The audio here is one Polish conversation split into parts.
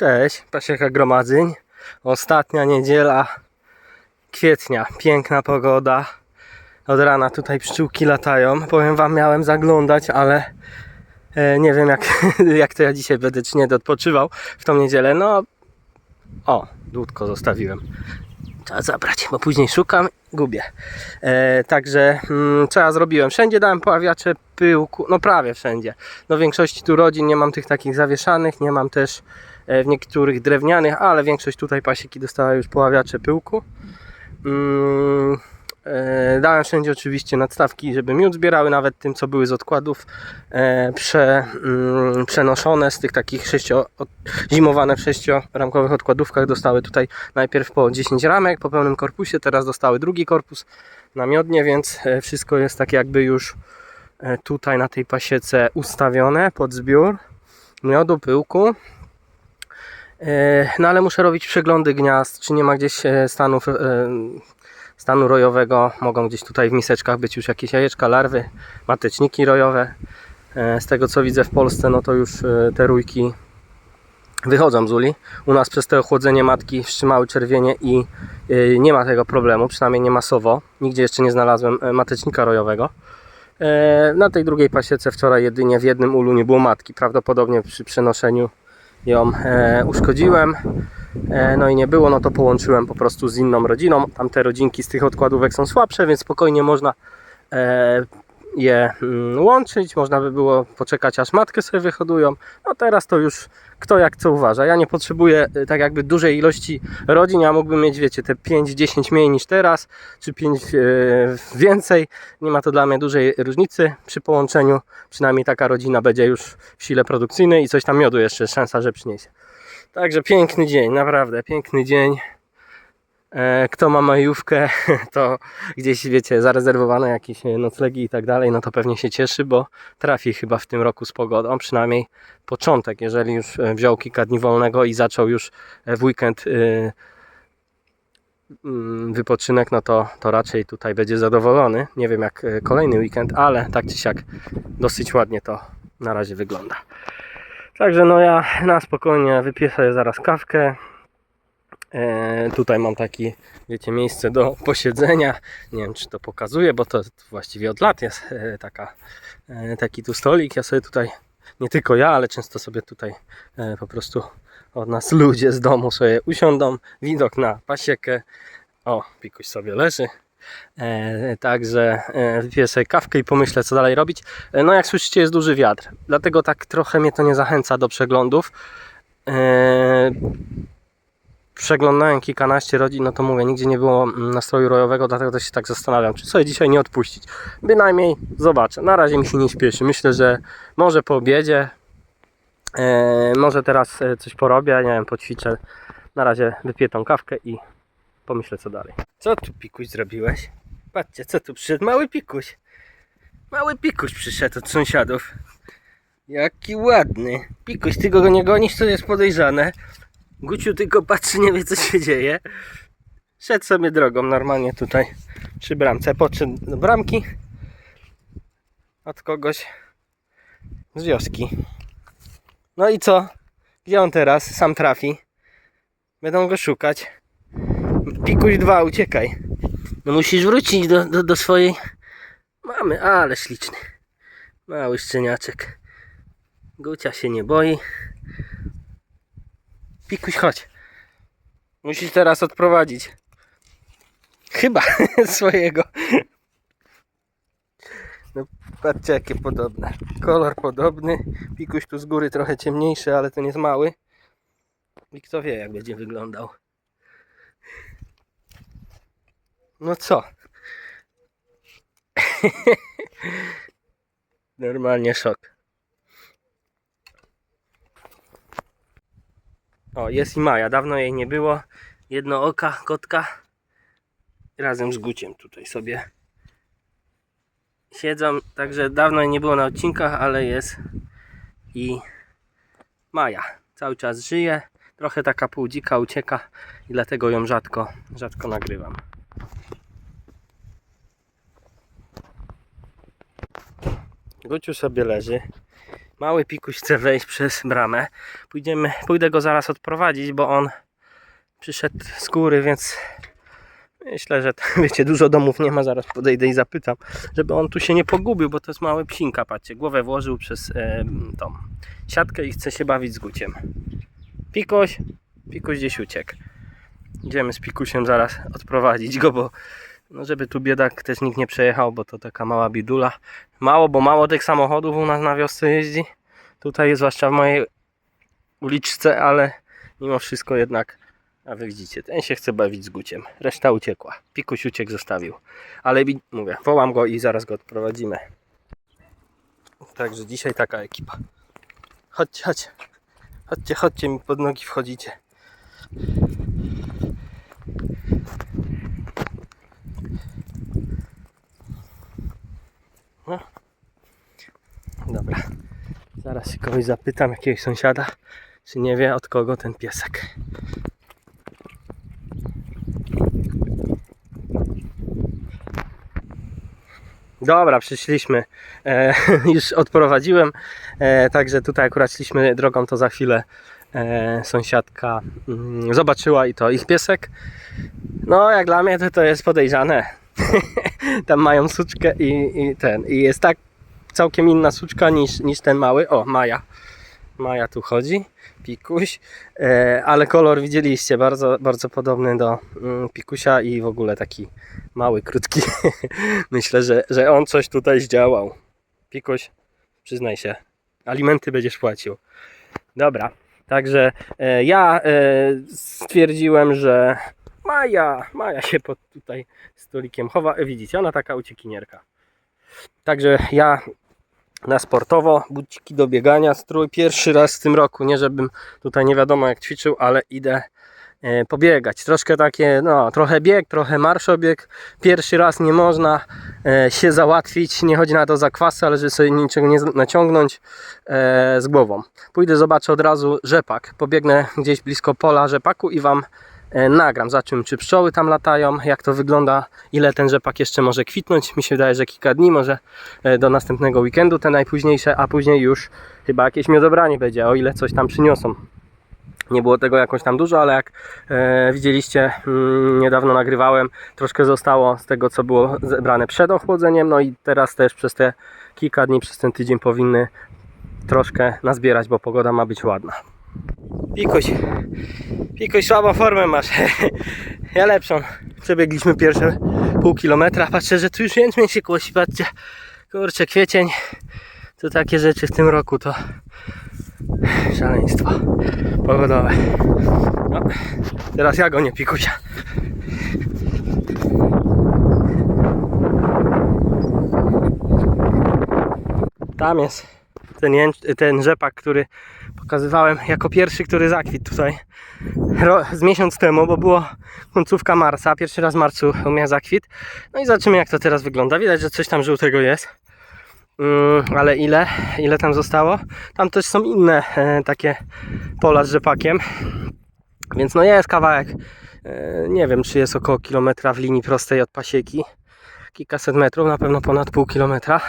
Cześć, Pasieka Gromadzeń. Ostatnia niedziela kwietnia. Piękna pogoda. Od rana tutaj pszczółki latają. Powiem wam, miałem zaglądać, ale e, nie wiem jak, jak to ja dzisiaj będę, czy nie odpoczywał w tą niedzielę. No, o, dłutko zostawiłem. Trzeba zabrać, bo później szukam, gubię. E, także mm, co ja zrobiłem? Wszędzie dałem poławiacze pyłku, no prawie wszędzie. No w większości tu rodzin nie mam tych takich zawieszanych, nie mam też w niektórych drewnianych, ale większość tutaj pasieki dostała już poławiacze pyłku. Mm, e, dałem wszędzie oczywiście nadstawki, żeby miód zbierały, nawet tym co były z odkładów e, prze, mm, przenoszone z tych takich sześcio, zimowane w sześcioramkowych odkładówkach dostały tutaj najpierw po 10 ramek po pełnym korpusie, teraz dostały drugi korpus na miodnie, więc e, wszystko jest tak jakby już e, tutaj na tej pasiece ustawione pod zbiór miodu, pyłku. E, No ale muszę robić przeglądy gniazd, czy nie ma gdzieś e, stanów, e, stanu rojowego. Mogą gdzieś tutaj w miseczkach być już jakieś jajeczka, larwy, mateczniki rojowe. Z tego co widzę w Polsce, no to już te rójki wychodzą z uli. U nas przez to ochłodzenie matki wstrzymały czerwienie i nie ma tego problemu, przynajmniej nie masowo. Nigdzie jeszcze nie znalazłem matecznika rojowego. Na tej drugiej pasiece wczoraj jedynie w jednym ulu nie było matki. Prawdopodobnie przy przenoszeniu ją e, uszkodziłem. E, no i nie było, no to połączyłem po prostu z inną rodziną. Tamte rodzinki z tych odkładówek są słabsze, więc spokojnie można e, je mm, łączyć. Można by było poczekać aż matkę sobie wyhodują. No teraz to już kto jak co uważa. Ja nie potrzebuję e, tak jakby dużej ilości rodzin. Ja mógłbym mieć, wiecie, te 5-10 mniej niż teraz, czy 5 e, więcej. Nie ma to dla mnie dużej różnicy przy połączeniu. Przynajmniej taka rodzina będzie już w sile produkcyjnej i coś tam miodu jeszcze szansa, że przyniesie. Także piękny dzień, naprawdę piękny dzień. E, Kto ma majówkę, to gdzieś wiecie, zarezerwowane jakieś e, noclegi i tak dalej, no to pewnie się cieszy, bo trafi chyba w tym roku z pogodą, przynajmniej początek, jeżeli już e, wziął kilka dni wolnego i zaczął już w weekend mm, wypoczynek, no to, to raczej tutaj będzie zadowolony. Nie wiem jak kolejny weekend, ale tak czy siak dosyć ładnie to na razie wygląda. Także no ja na spokojnie wypiję sobie zaraz kawkę. E, tutaj mam takie, wiecie, miejsce do posiedzenia. Nie wiem, czy to pokazuje, bo to właściwie od lat jest e, taka, e, taki tu stolik. Ja sobie tutaj, nie tylko ja, ale często sobie tutaj e, po prostu od nas ludzie z domu sobie usiądą. Widok na pasiekę. O, pikuś sobie leży. E, także e, wypiję sobie kawkę i pomyślę, co dalej robić. E, no, jak słyszycie, jest duży wiatr, dlatego tak trochę mnie to nie zachęca do przeglądów. E, przeglądałem kilkanaście rodzin, no to mówię, nigdzie nie było mm, nastroju rojowego, dlatego też się tak zastanawiam, czy sobie dzisiaj nie odpuścić. Bynajmniej zobaczę. Na razie mi się nie śpieszy. Myślę, że może po obiedzie, e, może teraz e, coś porobię, nie wiem, poćwiczę. Na razie wypiję tą kawkę i pomyślę, co dalej. Co tu pikuś zrobiłeś? Patrzcie, co tu przyszedł? Mały pikuś. Mały pikuś przyszedł od sąsiadów. Jaki ładny. Pikuś, ty go nie gonisz, to jest podejrzane. Guciu tylko patrzy, nie wie co się dzieje. Szedł sobie drogą normalnie tutaj przy bramce. Podszedł do bramki od kogoś z wioski. No i co? Gdzie on teraz? Sam trafi. Będą go szukać. Pikuś dwa, uciekaj. No musisz wrócić do, do, do swojej mamy. Ale śliczny. Mały szczeniaczek. Gucia się nie boi. Pikuś, chodź. Musisz teraz odprowadzić. Chyba swojego. No, patrzcie jakie podobne. Kolor podobny. Pikuś tu z góry trochę ciemniejszy, ale ten jest mały. I kto wie jak będzie wyglądał. No co? Normalnie szok. O, jest i Maja. Dawno jej nie było. Jedno oka, kotka. Razem z Guciem tutaj sobie siedzą. Także dawno jej nie było na odcinkach, ale jest i Maja. Cały czas żyje. Trochę taka półdzika ucieka i dlatego ją rzadko, rzadko nagrywam. Guciu sobie leży. Mały pikuś chce wejść przez bramę. Pójdziemy, pójdę go zaraz odprowadzić, bo on przyszedł z góry, więc myślę, że wiecie, dużo domów nie ma. Zaraz podejdę i zapytam, żeby on tu się nie pogubił, bo to jest mały psinka, patrzcie. Głowę włożył przez e, tą siatkę i chce się bawić z guciem. Pikuś, pikuś gdzieś uciekł. Idziemy z pikusiem zaraz odprowadzić go, bo no żeby tu biedak też nikt nie przejechał, bo to taka mała bidula. Mało, bo mało tych samochodów u nas na wiosce jeździ. Tutaj, zwłaszcza w mojej uliczce, ale mimo wszystko jednak, a wy widzicie, ten się chce bawić z guciem. Reszta uciekła. Pikuś uciekł, zostawił. Ale wi- mówię, wołam go i zaraz go odprowadzimy. Także dzisiaj taka ekipa. Chodźcie, chodźcie. Chodźcie, chodźcie mi pod nogi wchodzicie. Dobra. Zaraz się kogoś zapytam, jakiegoś sąsiada, czy nie wie od kogo ten piesek. Dobra, przyszliśmy. E, już odprowadziłem. E, także tutaj akurat szliśmy drogą, to za chwilę e, sąsiadka mm, zobaczyła i to ich piesek. No, jak dla mnie to, to jest podejrzane. Tam mają suczkę i, i ten. I jest tak całkiem inna suczka niż, niż ten mały. O, Maja. Maja tu chodzi. Pikuś. E, ale kolor widzieliście, bardzo, bardzo podobny do mm, pikusia i w ogóle taki mały, krótki. Myślę, że, że on coś tutaj zdziałał. Pikuś, przyznaj się. Alimenty będziesz płacił. Dobra. Także e, ja e, stwierdziłem, że Maja, Maja się pod tutaj stolikiem chowa. Widzicie, ona taka uciekinierka. Także ja na sportowo, buciki do biegania, strój pierwszy raz w tym roku. Nie żebym tutaj nie wiadomo jak ćwiczył, ale idę e, pobiegać. Troszkę takie, no, trochę bieg, trochę marszobieg. Pierwszy raz nie można e, się załatwić. Nie chodzi na to zakwasy, ale żeby sobie niczego nie naciągnąć e, z głową. Pójdę, zobaczę od razu rzepak. Pobiegnę gdzieś blisko pola rzepaku i Wam e, nagram. Zobaczymy, czy pszczoły tam latają, jak to wygląda, ile ten rzepak jeszcze może kwitnąć. Mi się wydaje, że kilka dni, może e, do następnego weekendu te najpóźniejsze, a później już chyba jakieś miodobranie będzie, o ile coś tam przyniosą. Nie było tego jakoś tam dużo, ale jak e, widzieliście, mm, niedawno nagrywałem, troszkę zostało z tego, co było zebrane przed ochłodzeniem, no i teraz też przez te kilka dni, przez ten tydzień powinny troszkę nazbierać, bo pogoda ma być ładna. Pikuś, Pikuś, słabą formę masz. Ja lepszą. Przebiegliśmy pierwsze pół kilometra. Patrzę, że tu już jęczmień się kłosi. Patrzcie, kurczę, kwiecień. To takie rzeczy w tym roku to szaleństwo pogodowe. No, teraz ja gonię Pikusia. Tam jest ten, ten rzepak, który pokazywałem jako pierwszy, który zakwitł tutaj z miesiąc temu, bo było końcówka marca, pierwszy raz w marcu miał zakwit. No i zobaczymy jak to teraz wygląda. Widać, że coś tam żółtego jest. Mm, ale ile? Ile tam zostało? Tam też są inne e, takie pola z rzepakiem. Więc no jest kawałek. E, nie wiem, czy jest około kilometra w linii prostej od pasieki. Kilkaset metrów, na pewno ponad pół kilometra.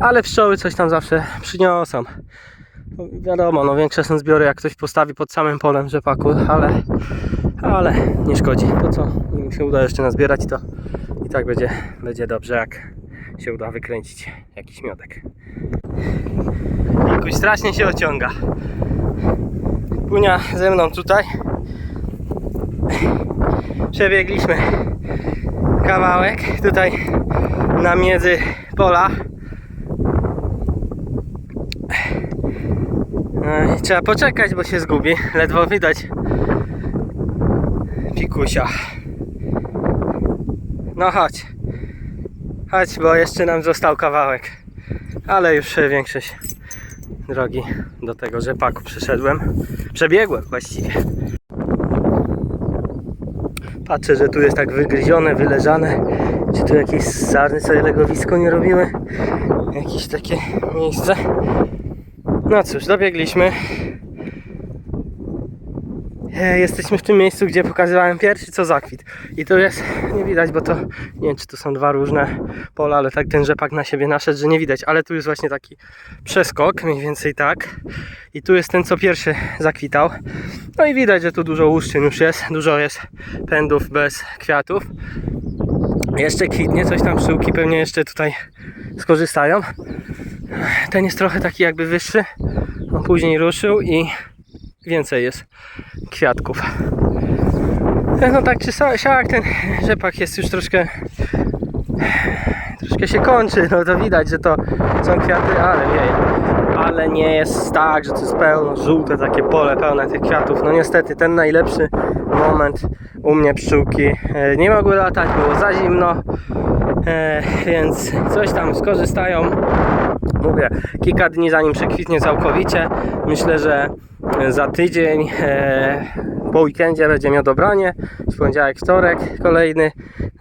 Ale pszczoły coś tam zawsze przyniosą. No, wiadomo, no większe są zbiory jak ktoś postawi pod samym polem rzepaku, ale, ale nie szkodzi. To co im się uda jeszcze nazbierać, to i tak będzie, będzie dobrze, jak się uda wykręcić jakiś miodek. Jakoś strasznie się ociąga. Punia ze mną tutaj. Przebiegliśmy kawałek tutaj na między pola. No trzeba poczekać, bo się zgubi. Ledwo widać pikusia. No chodź. Chodź, bo jeszcze nam został kawałek. Ale już większość drogi do tego rzepaku przeszedłem. Przebiegłem właściwie. Patrzę, że tu jest tak wygryzione, wyleżane. Czy tu jakieś sarny sobie legowisko nie robiły? Jakieś takie miejsce. No cóż, dobiegliśmy. e, jesteśmy w tym miejscu, gdzie pokazywałem pierwszy co zakwit. I tu jest, nie widać, bo to nie wiem czy to są dwa różne pola, ale tak ten rzepak na siebie naszedł, że nie widać. Ale tu jest właśnie taki przeskok, mniej więcej tak. I tu jest ten co pierwszy zakwitał. No i widać, że tu dużo łuszczyn już jest, dużo jest pędów bez kwiatów. Jeszcze kwitnie, coś tam pszczółki pewnie jeszcze tutaj skorzystają. Ten jest trochę taki jakby wyższy. On później ruszył i więcej jest kwiatków. No tak czy siak ten rzepak jest już troszkę troszkę się kończy, no to widać, że to są kwiaty, ale wieje. Ale nie jest tak, że to jest pełno żółte takie pole pełne tych kwiatów. No niestety ten najlepszy moment u mnie pszczółki e, nie mogły latać, było za zimno, e, więc coś tam skorzystają. Mówię, kilka dni zanim przekwitnie całkowicie. Myślę, że za tydzień e, po weekendzie będzie miał dobranie. W poniedziałek, wtorek kolejny.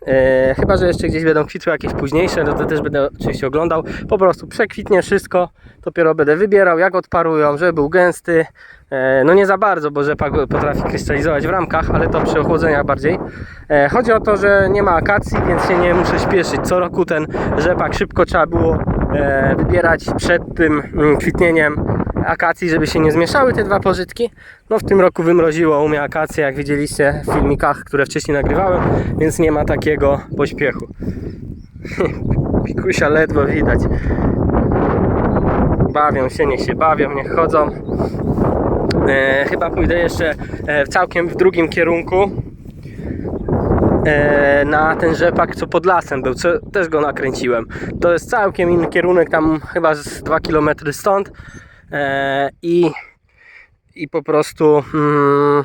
E, chyba, że jeszcze gdzieś będą kwitły jakieś późniejsze, no to też będę oczywiście oglądał. Po prostu przekwitnie wszystko. Dopiero będę wybierał, jak odparują, żeby był gęsty. E, no nie za bardzo, bo rzepak potrafi krystalizować w ramkach, ale to przy ochłodzeniach bardziej. E, chodzi o to, że nie ma akacji, więc się nie muszę śpieszyć. Co roku ten rzepak szybko trzeba było e, wybierać przed tym mm, kwitnieniem akacji, żeby się nie zmieszały te dwa pożytki. No w tym roku wymroziło u mnie akacje, jak widzieliście w filmikach, które wcześniej nagrywałem, więc nie ma takiego pośpiechu. Pikusia ledwo widać. Bawią się, niech się bawią, niech chodzą. E, chyba pójdę jeszcze e, całkiem w drugim kierunku e, na ten rzepak, co pod lasem był, co też go nakręciłem. To jest całkiem inny kierunek, tam chyba z 2 km stąd e, i, i po prostu mm,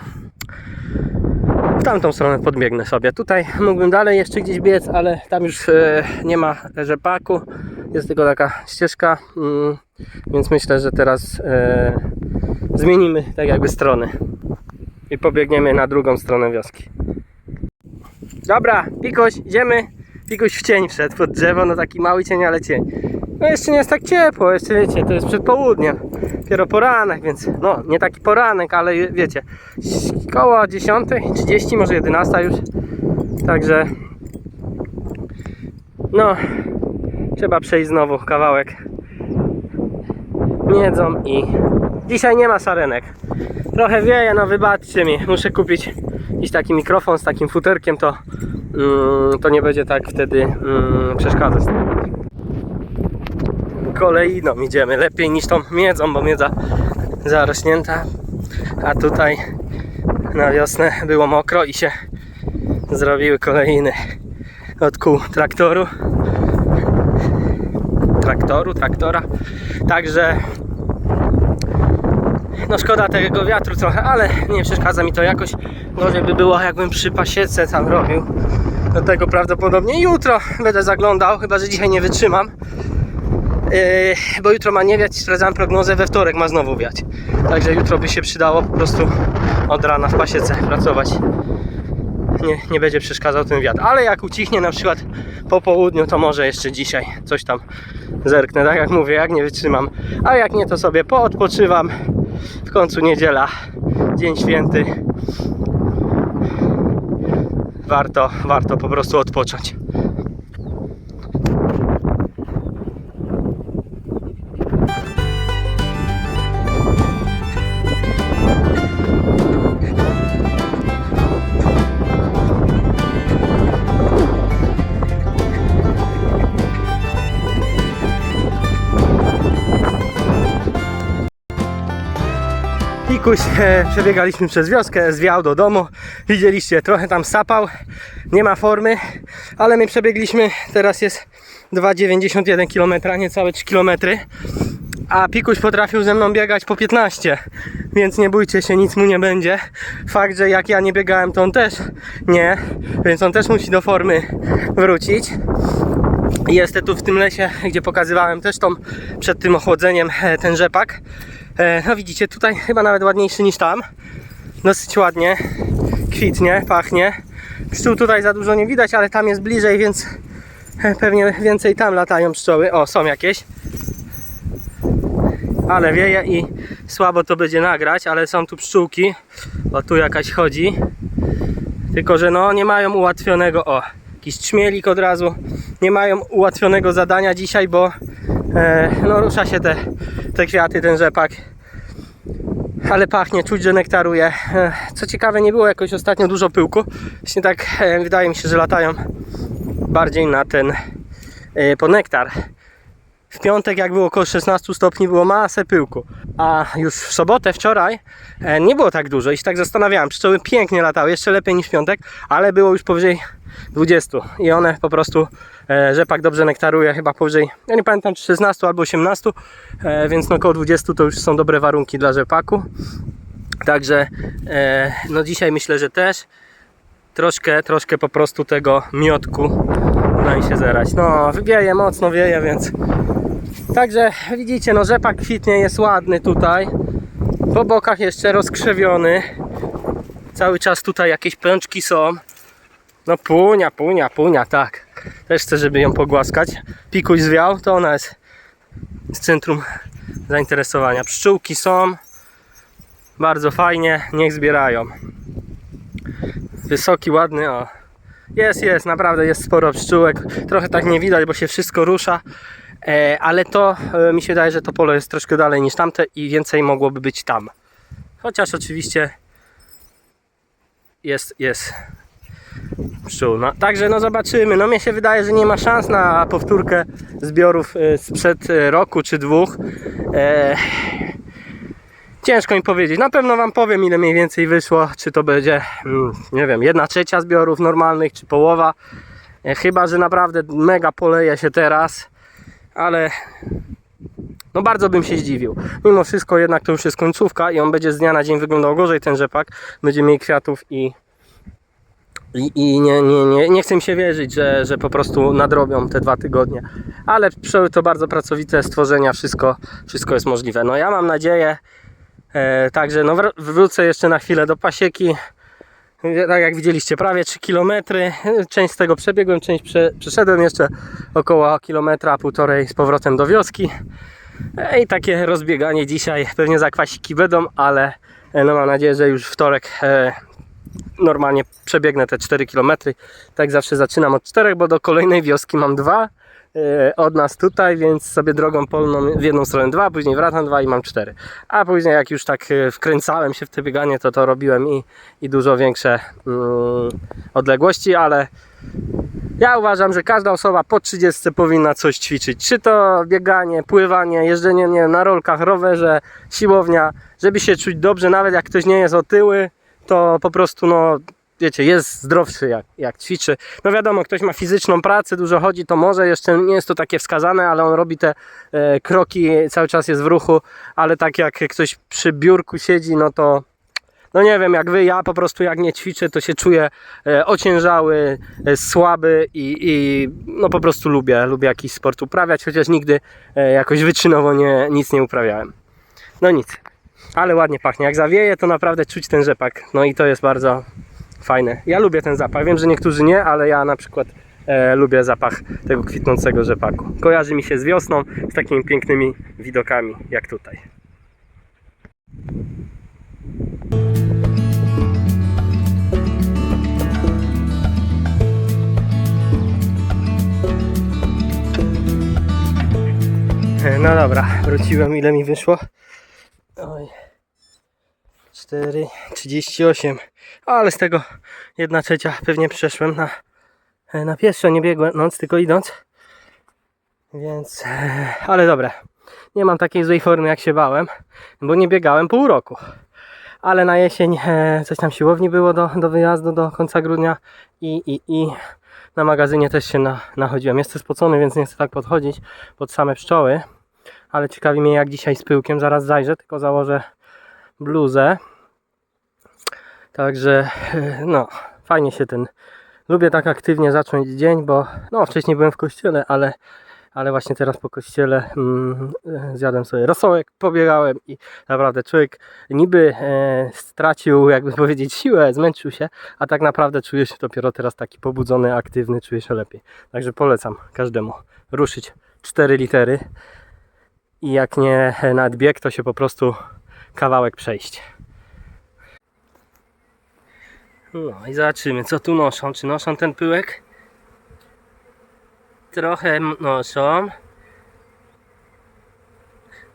w tamtą stronę podbiegnę sobie. Tutaj mógłbym dalej jeszcze gdzieś biec, ale tam już e, nie ma rzepaku, jest tylko taka ścieżka, mm, więc myślę, że teraz e, zmienimy tak jakby strony i pobiegniemy na drugą stronę wioski. Dobra, Pikoś, idziemy. Pikuś w cień wszedł pod drzewo, no taki mały cień, ale cień. No jeszcze nie jest tak ciepło, jeszcze wiecie, to jest przed południem. Dopiero poranek, więc no nie taki poranek, ale wiecie, koło 10.30, może 11 już. Także no, trzeba przejść znowu kawałek miedzą i dzisiaj nie ma sarenek. Trochę wieje, no wybaczcie mi, muszę kupić jakiś taki mikrofon z takim futerkiem, to, mm, to nie będzie tak wtedy mm, przeszkadzać. Kolejną idziemy, lepiej niż tą miedzą, bo miedza zarośnięta, a tutaj na wiosnę było mokro i się zrobiły kolejny od kół traktoru. Traktoru, traktora. Także no szkoda tego wiatru trochę, ale nie przeszkadza mi to jakoś. Gorzej by było jakbym przy pasiece tam robił. Do tego prawdopodobnie jutro będę zaglądał, chyba że dzisiaj nie wytrzymam. Yy, bo jutro ma nie wiać, sprawdzałem prognozę, we wtorek ma znowu wiać. Także jutro by się przydało po prostu od rana w pasiece pracować. Nie, nie będzie przeszkadzał ten wiatr. Ale jak ucichnie na przykład po południu, to może jeszcze dzisiaj coś tam zerknę. Tak jak mówię, jak nie wytrzymam. A jak nie, to sobie poodpoczywam. W końcu niedziela, dzień święty. Warto, warto po prostu odpocząć. Pikuś, e, przebiegaliśmy przez wioskę, zwiał do domu. Widzieliście, trochę tam sapał, nie ma formy, ale my przebiegliśmy, teraz jest 2,91 km, niecałe 3 km. A Pikuś potrafił ze mną biegać po 15, więc nie bójcie się, nic mu nie będzie. Fakt, że jak ja nie biegałem, to on też nie, więc on też musi do formy wrócić. Jest tu w tym lesie, gdzie pokazywałem też tą przed tym ochłodzeniem e, ten rzepak. E, No widzicie, tutaj chyba nawet ładniejszy niż tam. Dosyć ładnie kwitnie, pachnie. Pszczół tutaj za dużo nie widać, ale tam jest bliżej, więc e, pewnie więcej tam latają pszczoły. O, są jakieś. ale wieje i słabo to będzie nagrać, ale są tu pszczółki. O, tu jakaś chodzi. Tylko, że no nie mają ułatwionego, o, jakiś trzmielik od razu. Nie mają ułatwionego zadania dzisiaj, bo no rusza się te, te kwiaty, ten rzepak. Ale pachnie, czuć, że nektaruje. E, Co ciekawe, nie było jakoś ostatnio dużo pyłku. Właśnie tak e, wydaje mi się, że latają bardziej na ten e, po nektar. W piątek, jak było około 16 stopni, było masę pyłku. A już w sobotę, wczoraj, e, nie było tak dużo. I się tak zastanawiałem. Pszczoły pięknie latały, jeszcze lepiej niż w piątek, ale było już powyżej 20. I one po prostu, e, rzepak dobrze nektaruje, chyba powyżej, ja nie pamiętam, czy 16 albo 18, e, więc no około 20 to już są dobre warunki dla rzepaku. Także e, no dzisiaj myślę, że też troszkę, troszkę po prostu tego miodku uda mi się zerać. No, wieje, mocno wieje, więc Także widzicie, no rzepak kwitnie, jest ładny tutaj. Po bokach jeszcze rozkrzewiony. Cały czas tutaj jakieś pęczki są. No punia, punia, punia, tak. Też chcę, żeby ją pogłaskać. Pikuś zwiał, to ona jest z centrum zainteresowania. Pszczółki są. Bardzo fajnie, niech zbierają. Wysoki, ładny, o. Jest, jest, naprawdę jest sporo pszczółek. Trochę tak nie widać, bo się wszystko rusza. E, ale to e, mi się wydaje, że to pole jest troszkę dalej niż tamte i więcej mogłoby być tam. Chociaż oczywiście jest, jest pszczół. No, także no zobaczymy. No mnie się wydaje, że nie ma szans na powtórkę zbiorów e, sprzed e, roku czy dwóch. E, ciężko mi powiedzieć. Na pewno Wam powiem ile mniej więcej wyszło. Czy to będzie, mm, nie wiem, jedna trzecia zbiorów normalnych, czy połowa. E, Chyba, że naprawdę mega poleje się teraz ale no bardzo bym się zdziwił. Mimo wszystko jednak to już jest końcówka i on będzie z dnia na dzień wyglądał gorzej ten rzepak. Będzie mniej kwiatów i i, i nie, nie, nie, nie chcę mi się wierzyć, że, że po prostu nadrobią te dwa tygodnie. Ale to bardzo pracowite stworzenia, wszystko, wszystko jest możliwe. No ja mam nadzieję, e, także no wr- wrócę jeszcze na chwilę do pasieki. Tak jak widzieliście, prawie 3 km. Część z tego przebiegłem, część prze, przeszedłem jeszcze około kilometra, półtorej z powrotem do wioski. E, I takie rozbieganie dzisiaj. Pewnie zakwasiki będą, ale e, no mam nadzieję, że już wtorek e, normalnie przebiegnę te 4 km. Tak zawsze zaczynam od 4, bo do kolejnej wioski mam dwa e, od nas tutaj, więc sobie drogą polną w jedną stronę dwa, później wracam dwa i mam cztery. A później jak już tak e, wkręcałem się w te bieganie, to to robiłem i, i dużo większe mm, odległości, ale ja uważam, że każda osoba po 30 powinna coś ćwiczyć. Czy to bieganie, pływanie, jeżdżenie nie, na rolkach, rowerze, siłownia, żeby się czuć dobrze, nawet jak ktoś nie jest otyły, to po prostu no wiecie, jest zdrowszy jak, jak ćwiczy. No wiadomo, ktoś ma fizyczną pracę, dużo chodzi, to może jeszcze nie jest to takie wskazane, ale on robi te e, kroki, cały czas jest w ruchu, ale tak jak ktoś przy biurku siedzi, no to no nie wiem, jak wy, ja po prostu jak nie ćwiczę, to się czuję e, ociężały, e, słaby i, i no po prostu lubię, lubię jakiś sport uprawiać, chociaż nigdy e, jakoś wyczynowo nie, nic nie uprawiałem. No nic, ale ładnie pachnie. Jak zawieje, to naprawdę czuć ten rzepak. No i to jest bardzo fajne. Ja lubię ten zapach. Wiem, że niektórzy nie, ale ja na przykład e, lubię zapach tego kwitnącego rzepaku. Kojarzy mi się z wiosną, z takimi pięknymi widokami jak tutaj. E, No dobra, wróciłem ile mi wyszło. Oj. 4, 38. Ale z tego 1 trzecia pewnie przeszłem na, na pieszo, nie biegąc, tylko idąc. Więc, e, ale dobra. Nie mam takiej złej formy jak się bałem, bo nie biegałem pół roku. Ale na jesień e, coś tam siłowni było do, do wyjazdu do końca grudnia i, i, i na magazynie też się na, nachodziłem. Jestem spocony, więc nie chcę tak podchodzić pod same pszczoły. Ale ciekawi mnie jak dzisiaj z pyłkiem, zaraz zajrzę, tylko założę bluzę. Także e, no, fajnie się ten. Lubię tak aktywnie zacząć dzień, bo no wcześniej byłem w kościele, ale, ale właśnie teraz po kościele mm, e, zjadłem sobie rosołek, pobiegałem i naprawdę człowiek niby e, stracił, jakby powiedzieć, siłę, zmęczył się, a tak naprawdę czuje się dopiero teraz taki pobudzony, aktywny, czuje się lepiej. Także polecam każdemu ruszyć 4 litery i jak nie nadbieg, to się po prostu kawałek przejść. No i zobaczymy, co tu noszą. Czy noszą ten pyłek? Trochę noszą,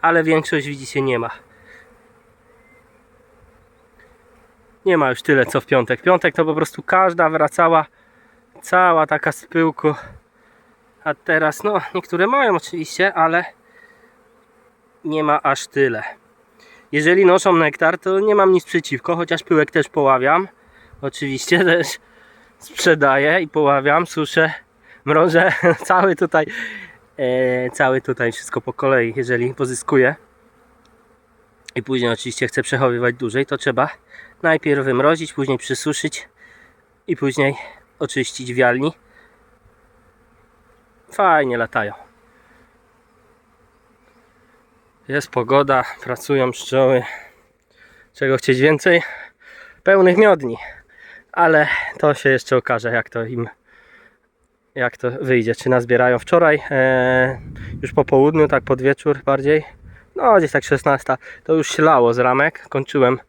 ale większość widzicie nie ma. Nie ma już tyle co w piątek. Piątek to po prostu każda wracała cała taka z pyłku. A teraz, no, niektóre mają oczywiście, ale nie ma aż tyle. Jeżeli noszą nektar, to nie mam nic przeciwko, chociaż pyłek też poławiam. Oczywiście też sprzedaję i poławiam, suszę, mrożę, cały tutaj, e, cały tutaj wszystko po kolei, jeżeli pozyskuję. I później oczywiście chcę przechowywać dłużej, to trzeba najpierw wymrozić, później przysuszyć i później oczyścić wialni. Fajnie latają. Jest pogoda, pracują pszczoły. Czego chcieć więcej? Pełnych miodni. Ale to się jeszcze okaże, jak to im jak to wyjdzie. Czy nazbierają wczoraj, e, już po południu, tak pod wieczór bardziej. No, gdzieś tak 16. To już się lało z ramek. Kończyłem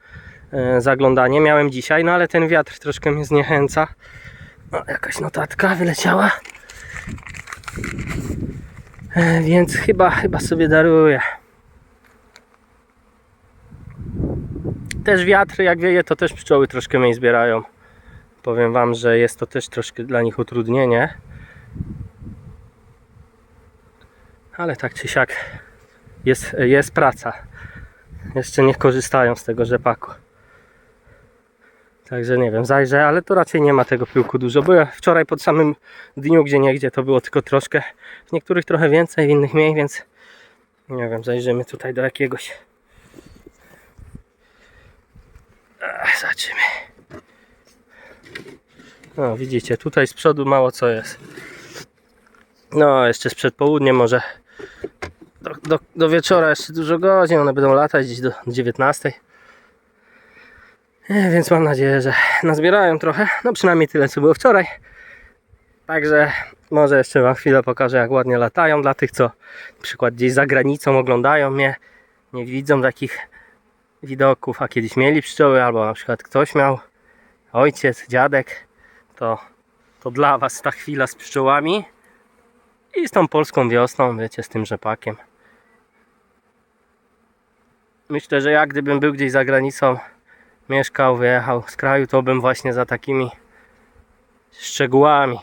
e, zaglądanie. Miałem dzisiaj, no ale ten wiatr troszkę mnie zniechęca. O, jakaś notatka wyleciała. E, więc chyba, chyba sobie daruję. Też wiatr, jak wieje, to też pszczoły troszkę mniej zbierają. Powiem Wam, że jest to też troszkę dla nich utrudnienie. Ale tak czy siak jest, jest praca. Jeszcze nie korzystają z tego rzepaku. Także nie wiem, zajrzę, ale to raczej nie ma tego pyłku dużo. Byłem wczoraj pod samym dniu, gdzie niegdzie to było tylko troszkę. W niektórych trochę więcej, w innych mniej, więc nie wiem, zajrzymy tutaj do jakiegoś. Zobaczymy. No, widzicie, tutaj z przodu mało co jest. No, jeszcze z przedpołudniem może do, do, do wieczora jeszcze dużo godzin, one będą latać gdzieś do 19. E, Więc mam nadzieję, że nazbierają trochę, no przynajmniej tyle co było wczoraj. Także może jeszcze Wam chwilę pokażę jak ładnie latają dla tych co na przykład gdzieś za granicą oglądają mnie, nie widzą takich widoków, a kiedyś mieli pszczoły albo na przykład ktoś miał ojciec, dziadek, to, to dla Was ta chwila z pszczołami i z tą polską wiosną, wiecie, z tym rzepakiem. Myślę, że jak gdybym był gdzieś za granicą, mieszkał, wyjechał z kraju, to bym właśnie za takimi szczegółami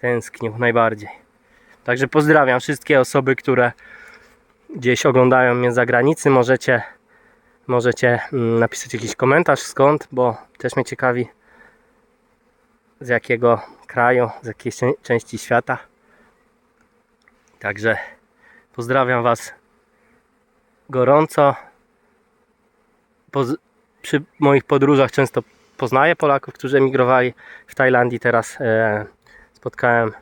tęsknił najbardziej. Także pozdrawiam wszystkie osoby, które gdzieś oglądają mnie z zagranicy. Możecie, możecie mm, napisać jakiś komentarz skąd, bo też mnie ciekawi z jakiego kraju, z jakiej czę- części świata. Także pozdrawiam Was gorąco. Przy moich podróżach często poznaję Polaków, którzy emigrowali w Tajlandii. Teraz e, spotkałem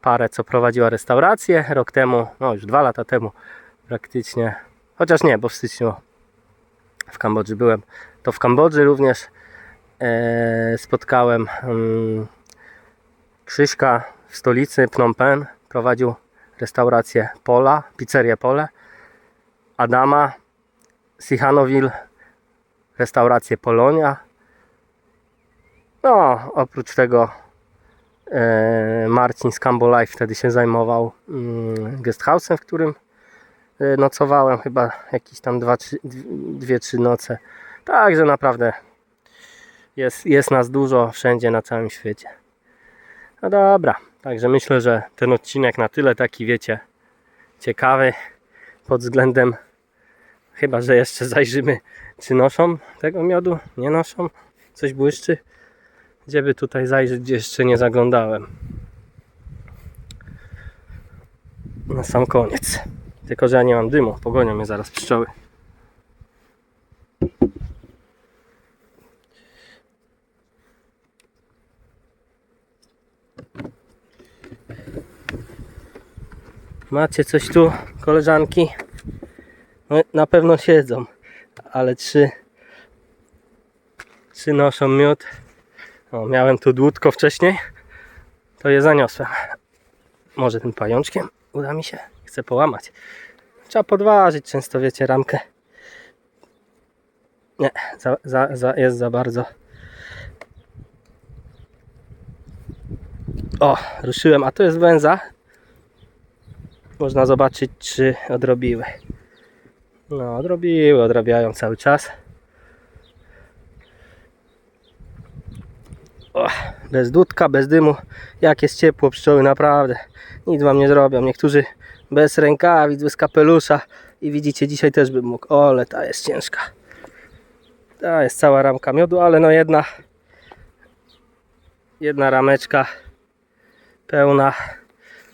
parę, co prowadziła restaurację rok temu, no już dwa lata temu praktycznie. Chociaż nie, bo w styczniu w Kambodży byłem. To w Kambodży również spotkałem mm, Krzyśka w stolicy Phnom Penh. Prowadził restaurację Pola, pizzerię Pole. Adama Sihanoவில், restaurację Polonia. No, oprócz tego e, Marcin z Cambo Life wtedy się zajmował mm, guest house'em, w którym e, nocowałem chyba jakieś tam dwa, trzy, dwie, trzy noce. Także naprawdę jest, jest nas dużo wszędzie na całym świecie. No dobra, także myślę, że ten odcinek na tyle taki, wiecie, ciekawy pod względem, chyba, że jeszcze zajrzymy, czy noszą tego miodu, nie noszą, coś błyszczy, gdzie by tutaj zajrzeć, gdzie jeszcze nie zaglądałem. Na sam koniec. Tylko, że ja nie mam dymu, pogonią mnie zaraz pszczoły. Macie coś tu, koleżanki? No, na pewno siedzą, ale czy, czy noszą miód? O, miałem tu dłutko wcześniej, to je zaniosłem. Może tym pajączkiem uda mi się? Chcę połamać. Trzeba podważyć często, wiecie, ramkę. Nie, za, za, za, jest za bardzo. O, ruszyłem, a to jest węza. Można zobaczyć, czy odrobiły. No, odrobiły, odrabiają cały czas. O, bez dudka, bez dymu. Jak jest ciepło, pszczoły naprawdę nic wam nie zrobią. Niektórzy bez rękawic, bez kapelusza i widzicie, dzisiaj też bym mógł. O, ale ta jest ciężka. Ta jest cała ramka miodu, ale no jedna jedna rameczka pełna.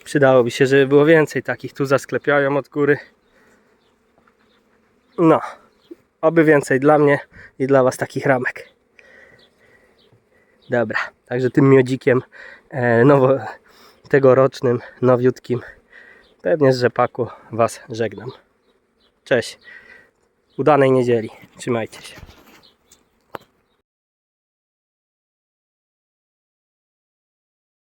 Przydałoby się, żeby było więcej takich. Tu zasklepiają od góry. No, oby więcej dla mnie i dla Was takich ramek. Dobra, także tym miodzikiem e, nowo, tegorocznym, nowiutkim, pewnie z rzepaku Was żegnam. Cześć, udanej niedzieli, trzymajcie się.